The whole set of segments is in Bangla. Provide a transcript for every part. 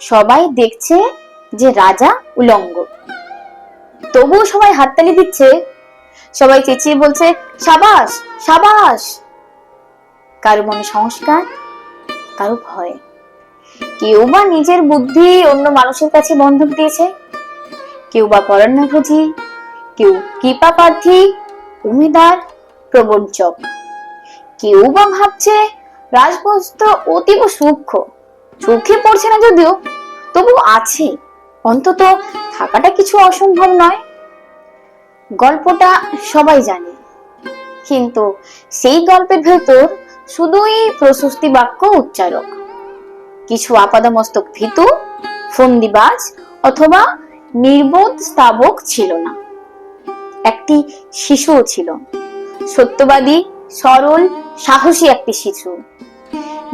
সবাই দেখছে যে রাজা উলঙ্গ। তবুও সবাই হাততালি দিচ্ছে। সবাই চেঁচিয়ে বলছে, সাবাস সাবাস! কারও মনে সংস্কার, কারও ভয়। কেউ বা নিজের বুদ্ধি অন্য মানুষের কাছে বন্ধক দিয়েছে। কেউ বা পরান্নভোজী, কেউ কৃপা প্রার্থী উমেদার প্রবঞ্চক কেউ বা ভাবছে রাজবস্ত্র অতীব সূক্ষ্ম। চোখে পড়ছে না যদিও, তবু আছে। অন্তত থাকাটা কিছু অসম্ভব নয়। গল্পটা সবাই জানে। কিন্তু সেই গল্পের ভেতর শুধুই প্রশস্তি বাক্য উচ্চারক। কিছু আপাদমস্তক ভীতু, ফন্দিবাজ অথবা নির্বোধ স্তাবক ছিল না। একটি শিশুও ছিল। সত্যবাদী, সরল, সাহসী একটি শিশু।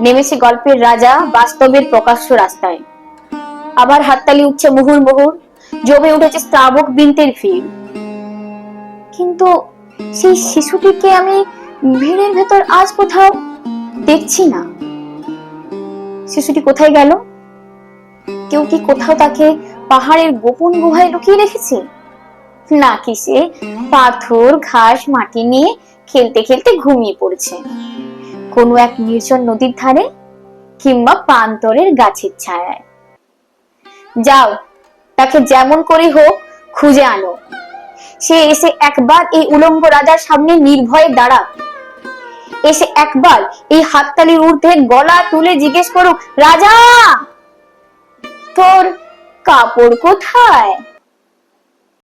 নেমেছে গল্পের রাজা, বাস্তবের প্রকাশ্য রাস্তায়। আবার হাততালি উঠছে মুহুর মুহুর, জমে উঠেছে স্তাবক বৃন্তের ভিড়। কিন্তু সেই শিশুটিকে আমি ভিড়ের ভেতর আজ কোথাও দেখছি না। শিশুটি কোথায় গেল? কেউ কি কোথাও তাকে পাহাড়ের গোপন গুহায় লুকিয়ে রেখেছে? নাকি সে পাথর, ঘাস, মাটি নিয়ে খেলতে খেলতে ঘুমিয়ে পড়েছে। কোনো এক নির্জন নদীর ধারে কিংবা প্রান্তরের গাছের ছায়ায়। যাও, তাকে যেমন করে হোক খুঁজে আনো। সে এসে একবার এই উলঙ্গ রাজার সামনে নির্ভয়ে দাঁড়াক। এসে একবার এই হাততালির ঊর্ধ্বে গলা তুলে জিজ্ঞেস করুক, রাজা, তোর কাপড় কোথায়?